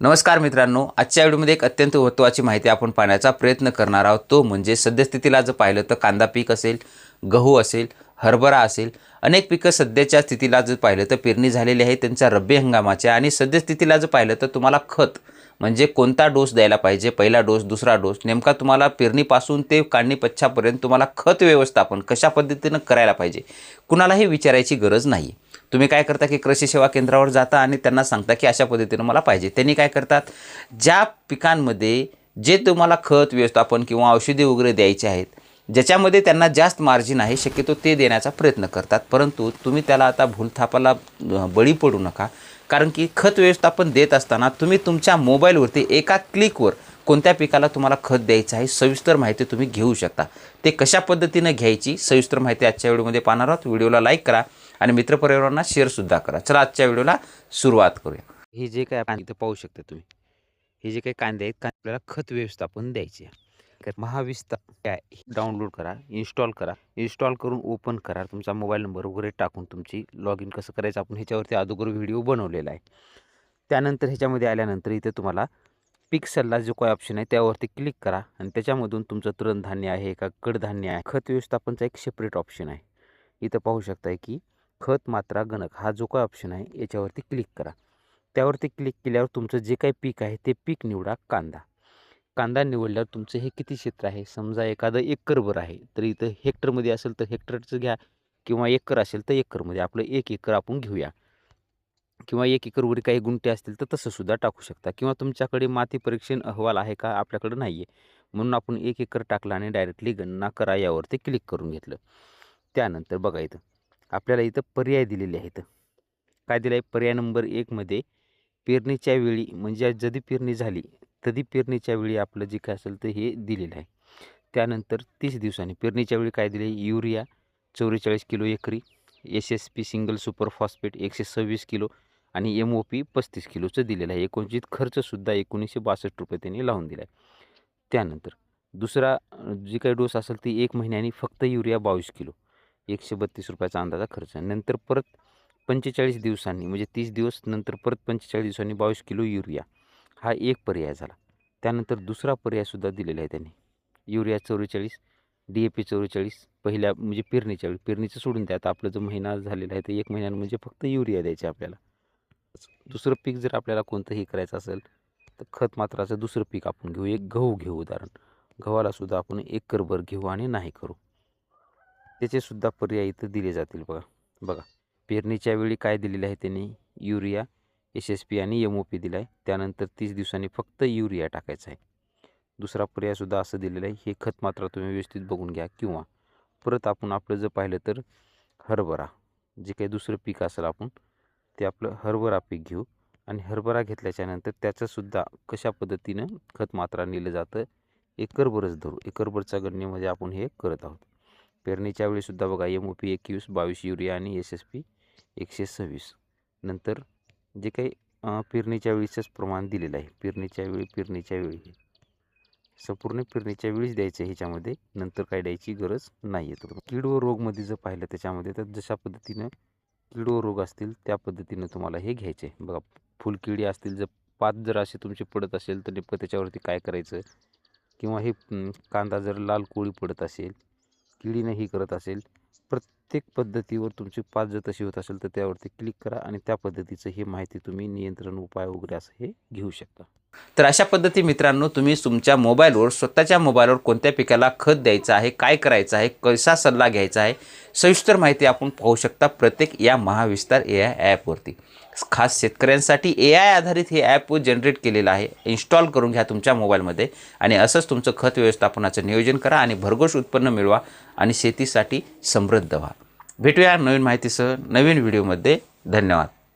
नमस्कार मित्रांनो आजच्या व्हिडिओमध्ये एक अत्यंत महत्त्वाची माहिती आपण पाहण्याचा प्रयत्न करणार आहोत. तो म्हणजे सद्यस्थितीला जर पाहिलं तर कांदा पीक असेल गहू असेल हरभरा असेल अनेक पिकं सध्याच्या स्थितीला जर पाहिलं तर पेरणी झालेली आहे त्यांच्या रब्बी हंगामाच्या. आणि सद्यस्थितीला जर पाहिलं तर तुम्हाला खत म्हणजे कोणता डोस द्यायला पाहिजे? पहिला डोस दुसरा डोस नेमका तुम्हाला पेरणीपासून ते काढणी पच्छापर्यंत तुम्हाला खत व्यवस्थापन कशा पद्धतीनं करायला पाहिजे? कुणालाही विचारायची गरज नाही. तुम्ही काय करता की कृषी सेवा केंद्रावर जाता आणि त्यांना सांगता की अशा पद्धतीनं मला पाहिजे. त्यांनी काय करतात? ज्या पिकांमध्ये जे तुम्हाला खत व्यवस्थापन किंवा औषधी वगैरे द्यायचे आहेत ज्याच्यामध्ये त्यांना जास्त मार्जिन आहे शक्यतो ते देण्याचा प्रयत्न करतात. परंतु तुम्ही त्याला आता भूलथापाला बळी पडू नका. कारण की खत व्यवस्थापन देत असताना तुम्ही तुमच्या मोबाईलवरती एका क्लिकवर कोणत्या पिकाला तुम्हाला खत द्यायचं आहे सविस्तर माहिती तुम्ही घेऊ शकता. ते कशा पद्धतीनं घ्यायची सविस्तर माहिती आजच्या व्हिडिओमध्ये पाहणार आहोत. व्हिडिओला लाईक करा. आणि मित्रपरिवारांना शेअरसुद्धा करा. चला आजच्या व्हिडिओला सुरुवात करूया. हे जे काय आपण इथं पाहू शकता तुम्ही हे जे काही कांदे आहेत कांदे आपल्याला खत व्यवस्थापन द्यायचे आहे. महाविस्तार डाउनलोड करा इन्स्टॉल करा. इन्स्टॉल करून ओपन करा. तुमचा मोबाईल नंबर वगैरे टाकून तुमची लॉग इन कसं करायचं आपण ह्याच्यावरती अगोदर व्हिडिओ बनवलेला आहे. त्यानंतर ह्याच्यामध्ये आल्यानंतर इथे तुम्हाला पिक्सलला जो काही ऑप्शन आहे त्यावरती क्लिक करा. आणि त्याच्यामधून तुमचं तृणधान्य आहे का कडधान्य आहे. खत व्यवस्थापनचा एक सेपरेट ऑप्शन आहे. इथं पाहू शकताय की खत मात्रा गणक हा जो काय ऑप्शन आहे याच्यावरती क्लिक करा. त्यावरती क्लिक केल्यावर तुमचं जे काही पीक आहे ते पीक निवडा कांदा. कांदा निवडल्यावर तुमचं हे किती क्षेत्र आहे? समजा एखादं एकरभर आहे तर इथं हेक्टरमध्ये असेल तर हेक्टरचं घ्या किंवा एकर असेल तर एकरमध्ये. आपलं एक एकर आपण घेऊया. किंवा एक एकरवरी काही गुंठे असतील तर तसंसुद्धा टाकू शकता. किंवा तुमच्याकडे माती परीक्षण अहवाल आहे का? आपल्याकडे नाही आहे म्हणून आपण एक एकर टाकला आणि डायरेक्टली गणना करा यावरती क्लिक करून घेतलं. त्यानंतर बघा इथं. आपल्याला इथं पर्याय दिलेले आहेत. काय दिलं आहे पर्याय नंबर एकमध्ये पेरणीच्या वेळी म्हणजे जधी पेरणी झाली तधी पेरणीच्या वेळी आपलं जे काय असेल तर हे दिलेलं आहे. त्यानंतर तीस दिवसांनी पेरणीच्या वेळी काय दिले युरिया चौवेचाळीस किलो एकरी S S P single super phosphate एकशे सव्वीस किलो आणि एम ओ पी पस्तीस किलोचं दिलेलं आहे. एकूणचित खर्चसुद्धा एकोणीसशे बासष्ट रुपये त्यांनी लावून दिला आहे त्यानंतर दुसरा जी काही डोस असेल ती एक महिन्याने फक्त युरिया बावीस किलो. एकशे बत्तीस रुपयाचा अंदाजा खर्च नंतर परत पंचेचाळीस दिवसांनी म्हणजे तीस दिवस नंतर परत पंचेचाळीस दिवसांनी बावीस किलो युरिया. हा एक पर्याय झाला. त्यानंतर दुसरा पर्यायसुद्धा दिलेला आहे त्यांनी. युरिया चौवेचाळीस डी ए पी चौवेचाळीस पहिल्या म्हणजे पेरणीच्या वेळी पेरणीचं सोडून द्या. आता आपलं जो महिना झालेला आहे तर एक महिन्यानं म्हणजे फक्त युरिया द्यायचे आपल्याला. दुसरं पीक जर आपल्याला कोणतंही करायचं असेल तर खत मात्राचं दुसरं पीक आपण घेऊ. एक गहू घेऊ उदाहरण. गव्हालासुद्धा आपण आपण एकरभर घेऊ आणि नाही करू. त्याचेसुद्धा पर्याय इथं दिले जातील बघा. बघा पेरणीच्या वेळी काय दिलेलं आहे त्यांनी? युरिया एस एस पी आणि एम ओ पी दिला आहे त्यानंतर तीस दिवसांनी फक्त युरिया टाकायचा आहे. दुसरा पर्यायसुद्धा असं दिलेलं आहे हे खत मात्रा तुम्ही व्यवस्थित बघून घ्या किंवा परत आपण आपलं जर पाहिलं तर हरभरा जे काही दुसरं पीक असेल आपण ते आपलं हरभरा पीक घेऊ. आणि हरभरा घेतल्याच्यानंतर त्याचंसुद्धा कशा पद्धतीनं खत मात्रा नेलं जातं? एकरभरच धरू. एकरभरच्या गणनेमध्ये आपण हे करत आहोत. पेरणीच्या वेळीसुद्धा बघा एम ओ पी एकवीस बावीस युरिया आणि एस एस पी एकशे सव्वीस. नंतर जे काही पेरणीच्या वेळीचंच प्रमाण दिलेलं आहे. पेरणीच्या वेळी पेरणीच्या वेळी संपूर्ण पेरणीच्या वेळीच द्यायचं आहे ह्याच्यामध्ये. नंतर काय द्यायची गरज नाही आहे तुम्हाला कीड व रोगमध्ये जर पाहिलं त्याच्यामध्ये तर जशा पद्धतीनं कीड व रोग असतील त्या पद्धतीनं तुम्हाला हे घ्यायचे आहे बघा फुलकिडी असतील जर पात जर असे तुमचे पडत असेल तर नेमकं त्याच्यावरती काय करायचं? किंवा हे कांदा जर लाल कोळी पडत असेल किडीनं ही करत असेल प्रत्येक पद्धतीवर तुमची पाच जर तशी होत असेल तर त्यावरती क्लिक करा आणि त्या पद्धतीचं हे माहिती तुम्ही नियंत्रण उपाय वगैरे असं हे घेऊ शकता. तर अशा पद्धती मित्रांनो तुम्ही तुमच्या मोबाईलवर स्वतःच्या मोबाईलवर कोणत्या पिकाला खत द्यायचं आहे काय करायचं आहे कसा सल्ला घ्यायचा आहे सविस्तर माहिती आपण पाहू शकता प्रत्येक या महाविस्तार ए आय ॲपवरती खास शेतकऱ्यांसाठी ए आय आधारित हे ॲप जनरेट केलेलं आहे. इन्स्टॉल करून घ्या तुमच्या मोबाईलमध्ये आणि असंच तुमचं खत व्यवस्थापनाचं नियोजन करा आणि भरघोष उत्पन्न मिळवा आणि शेतीसाठी समृद्ध व्हा. भेटूया नवीन माहितीसह नवीन व्हिडिओमध्ये धन्यवाद.